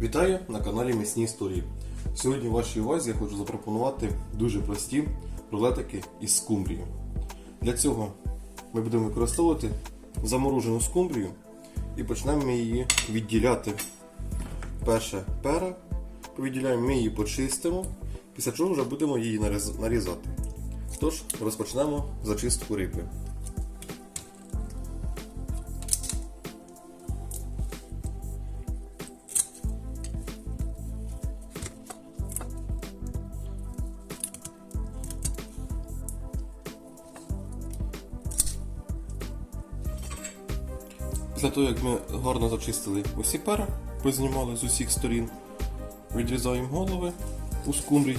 Вітаю на каналі М'ясні історії. Сьогодні вашій увазі я хочу запропонувати дуже прості рулетики із скумбрії. Для цього ми будемо використовувати заморожену скумбрію і почнемо її відділяти. Перше пера, повідділяємо, ми її почистимо, після чого вже будемо її нарізати. Тож, розпочнемо зачистку риби. Після того, як ми гарно зачистили усі пера, познімали з усіх сторін, відрізаємо голови у скумбрій.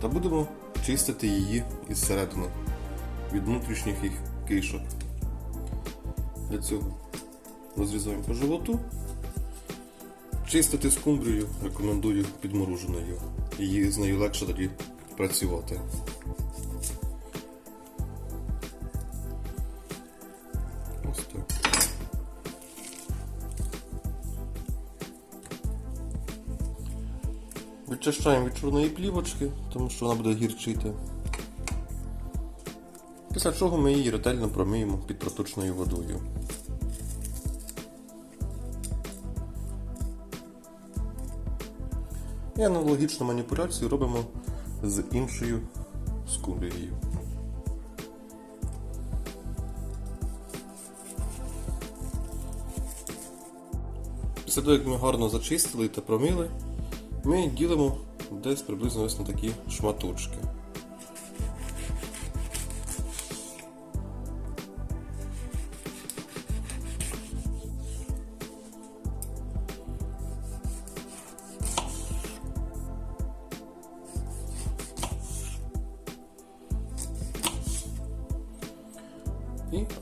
Та будемо чистити її із середини від внутрішніх їх кишок. Для цього розрізаємо по животу. Чистити скумбрію рекомендую підмороженою. Її з нею легше тоді працювати. Ось так. Відчищаємо від чорної плівочки, тому що вона буде гірчити. Після чого ми її ретельно промиємо під проточною водою. І аналогічну маніпуляцію робимо з іншою скумбрією. Після того, як ми гарно зачистили та промили, ми ділимо десь приблизно ось на такі шматочки.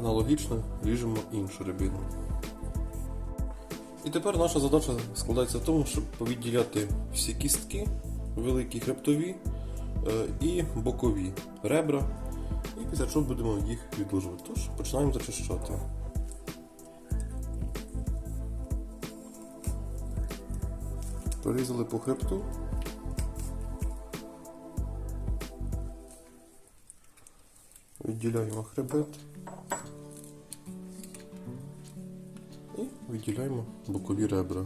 Аналогічно ріжемо іншу рибину. І тепер наша задача складається в тому, щоб повідділяти всі кістки, великі хребтові е, і бокові ребра. І після чого будемо їх відложувати. Тож починаємо зачищати. Порізали по хребту. Відділяємо хребет. Виділяємо бокові ребра.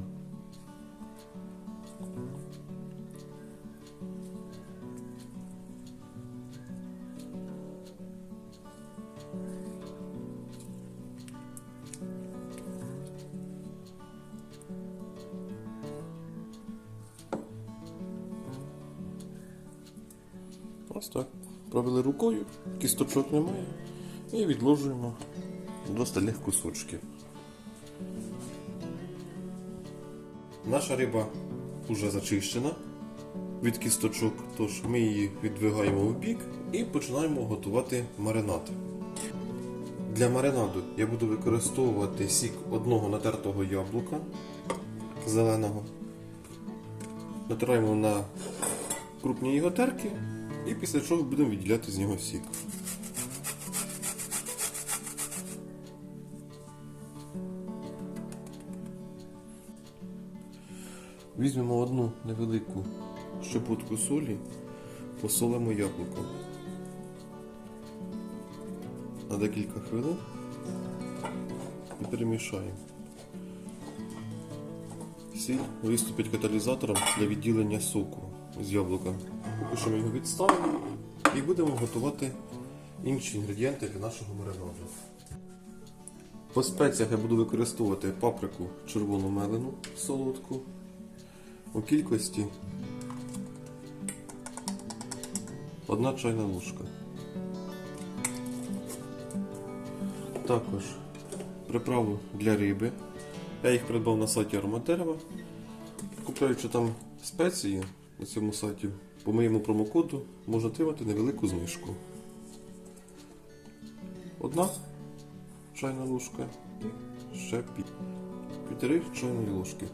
Ось так. Провели рукою, кісточок немає. І відложуємо до остальних кусочків. Наша риба вже зачищена від кісточок, тож ми її віддвигаємо в бік і починаємо готувати маринад. Для маринаду я буду використовувати сік одного натертого яблука зеленого. Натираємо на крупні його терки і після чого будемо відділяти з нього сік. Візьмемо одну невелику щепотку солі, посолимо яблуко на декілька хвилин і перемішаємо. Сіль виступить каталізатором для відділення соку з яблука. Поки що ми його відставимо і будемо готувати інші інгредієнти для нашого маринаду. По спеціях я буду використовувати паприку червону мелену солодку у кількості одна чайна ложка. Також приправу для риби. Я їх придбав на сайті Аромадерева. Купляючи там спеції на цьому сайті, по моєму промокоду можна отримати невелику знижку. Одна чайна ложка ще пів. Півтори чайної ложки.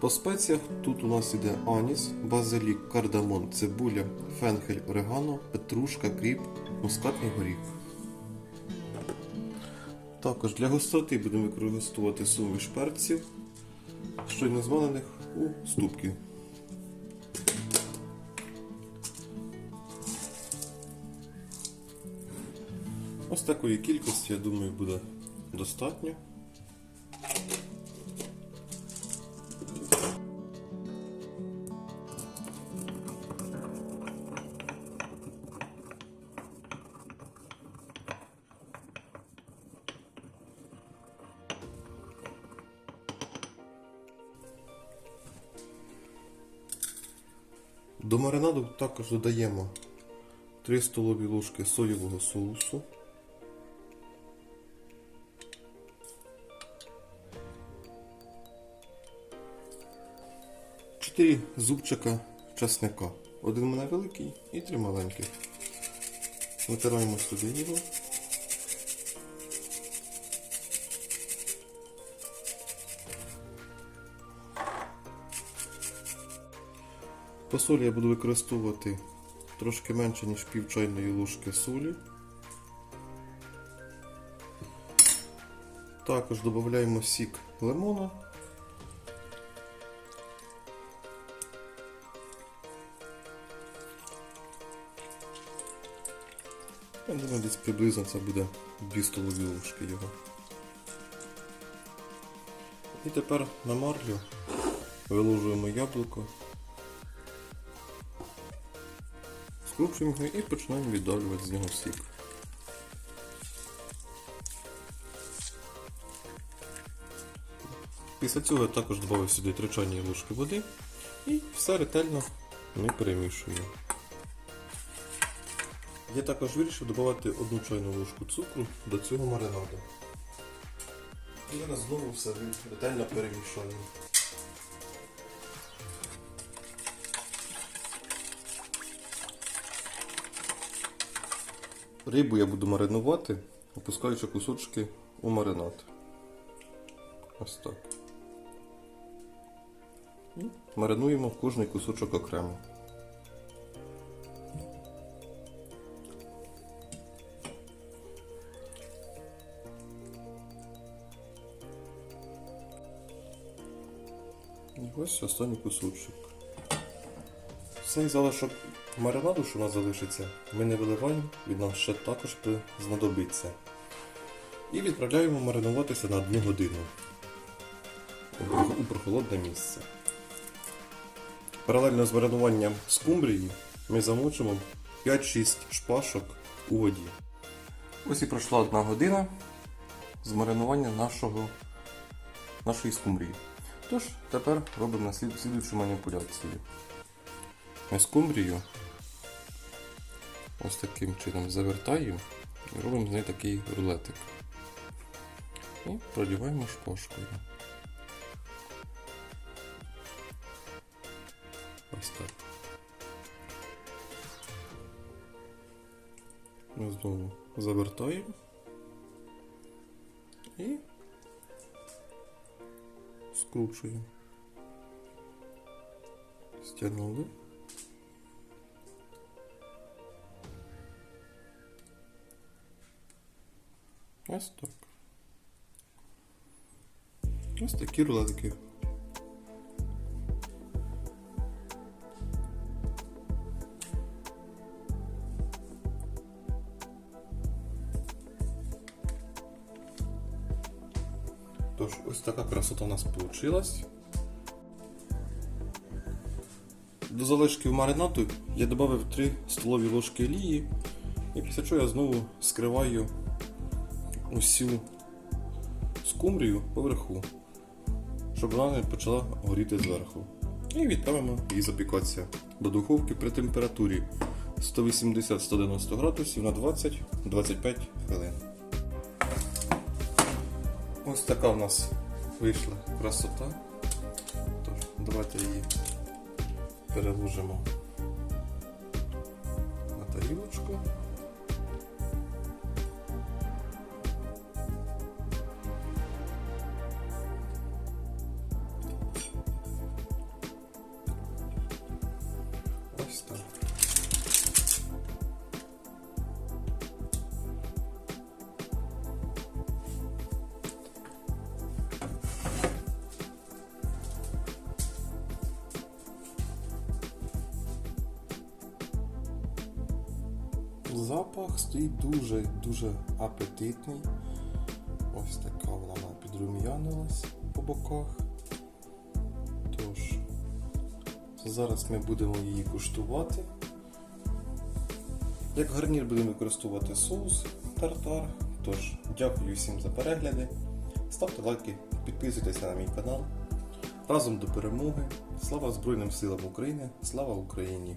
По спеціях тут у нас іде аніс, базилік, кардамон, цибуля, фенхель, орегано, петрушка, кріп, мускатний горіх. Також для густоти будемо використовувати суміш перців, щойно змалених у ступки. Ось такої кількості, я думаю, буде достатньо. До маринаду також додаємо 3 столові ложки соєвого соусу. Чотири зубчика часника. Один у мене великий і три маленьких. Натираємо сюди його. По солі я буду використовувати трошки менше, ніж пів чайної ложки солі. Також додаємо сік лимона. Я думаю, десь приблизно це буде 2 столові ложки його. І тепер на марлю виложуємо яблуко. Скручуємо його і починаємо віддавлювати з нього сік. Після цього я також додав сюди 3 чайні ложки води і все ретельно ми перемішуємо. Я також вирішив додати одну чайну ложку цукру до цього маринаду. І зараз знову все ретельно перемішаємо. Рибу я буду маринувати, опускаючи кусочки у маринад. Ось так. Маринуємо кожний кусочок окремо. Ось останній кусочок. Цей залишок маринаду, що у нас залишиться, ми не виливаємо, він нам ще також знадобиться. І відправляємо маринуватися на одну годину у у прохолодне місце. Паралельно з маринуванням скумбрії ми замочимо 5-6 шпашок у воді. Ось і пройшла одна година з маринування нашого, нашої скумбрії. Тож, тепер робимо слід- слідуючу маніпуляцію. Ми скумбрію ось таким чином завертаємо і робимо з неї такий рулетик. І продіваємо шпажкою. Ось так. Ми знову завертаємо скручуємо. Стягнули. Ось так. Ось такі рулетики. Тож, ось така красота у нас вийшла. До залишків маринаду я додав 3 столові ложки олії, і після чого я знову скриваю усю скумбрію поверху, щоб вона не почала горіти зверху. І відправимо її запікатися до духовки при температурі 180-190 градусів на 20-25 хвилин. Ось така у нас вийшла красота. Тож, давайте її переложимо на тарілочку. Запах стоїть дуже дуже апетитний. Ось така вона підрум'янилась по боках. Тож, зараз ми будемо її куштувати. Як гарнір будемо використовувати соус тартар. Тож, дякую всім за перегляди. Ставте лайки, підписуйтесь на мій канал. Разом до перемоги. Слава Збройним силам України! Слава Україні!